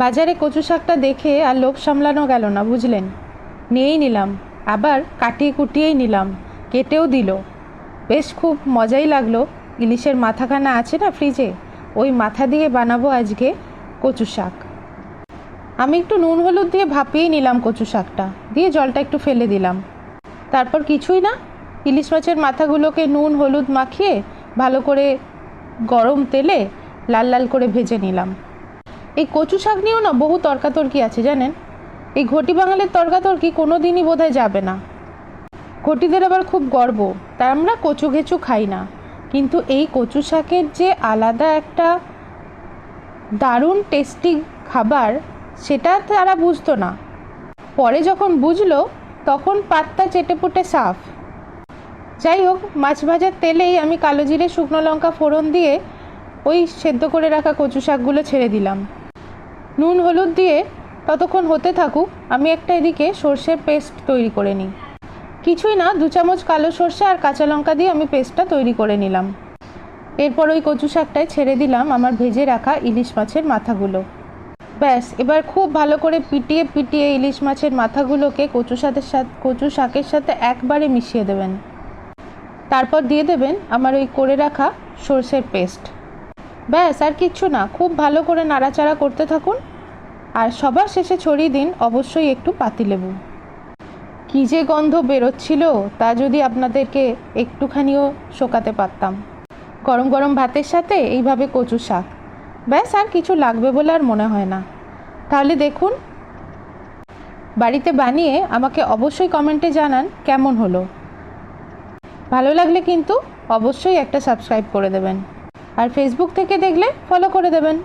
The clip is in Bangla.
বাজারে কচু শাকটা দেখে আর লোভ সামলানো গেল না, বুঝলেন? নিয়েই নিলাম, আবার কাটিয়ে কুটিয়েই নিলাম, কেটেও দিল। বেশ খুব মজাই লাগল, ইলিশের মাথাখানা আছে না ফ্রিজে? ওই মাথা দিয়ে বানাবো আজকে কচু শাক। আমি একটু নুন হলুদ দিয়ে ভাপিয়েই নিলাম কচু শাকটা, দিয়ে জলটা একটু ফেলে দিলাম। তারপর কিছুই না, ইলিশ মাছের মাথাগুলোকে নুন হলুদ মাখিয়ে ভালো করে গরম তেলে লাল লাল করে ভেজে নিলাম। এই কচু শাক নিয়েও না বহু তর্কাতর্কি আছে, জানেন? এই ঘটি বাঙালির তর্কাতর্কি কোনো দিনই বোধহয় যাবে না। ঘটিদের আবার খুব গর্ব, তাই আমরা কচু ঘেচু খাই না। কিন্তু এই কচু শাকের যে আলাদা একটা দারুণ টেস্টি খাবার, সেটা তারা বুঝতো না। পরে যখন বুঝলো, তখন পাত্তা চেটেপুটে সাফ। যাই হোক, মাছ ভাজার তেলেই আমি কালো জিরে, শুকনো লঙ্কা ফোড়ন দিয়ে ওই সেদ্ধ করে রাখা কচু শাকগুলো ছেড়ে দিলাম। নুন, হলুদ দিয়ে ততক্ষণ হতে থাকুক, আমি একটা এদিকে সর্ষের পেস্ট তৈরি করে নিই। কিছুই না, দু চামচ কালো সর্ষে আর কাঁচা লঙ্কা দিয়ে আমি পেস্টটা তৈরি করে নিলাম। এরপর ওই কচু শাকটায় ছেড়ে দিলাম আমার ভেজে রাখা ইলিশ মাছের মাথাগুলো। ব্যাস, এবার খুব ভালো করে পিটিয়ে পিটিয়ে ইলিশ মাছের মাথাগুলোকে কচু শাকের সাথে, কচু শাকের সাথে একবারে মিশিয়ে দেবেন। তারপর দিয়ে দেবেন আমার ওই করে রাখা সর্ষের পেস্ট। ব্যাস, আর কিচ্ছু না। খুব ভালো করে নাড়াচাড়া করতে থাকুন। আর সবার শেষে ছড়িয়ে দিন অবশ্যই একটু পাতিলেবু কী যে গন্ধ বেরোচ্ছিল, তা যদি আপনাদেরকে একটুখানিও শোকাতে পারতাম। গরম গরম ভাতের সাথে এইভাবে কচু শাক। ব্যাস, আর কিছু লাগবে বলে আর মনে হয় না। তাহলে দেখুন, বাড়িতে বানিয়ে আমাকে অবশ্যই কমেন্টে জানান কেমন হলো। ভালো লাগলে কিন্তু অবশ্যই একটা সাবস্ক্রাইব করে দেবেন। আর ফেসবুক থেকে দেখলে ফলো করে দেবেন।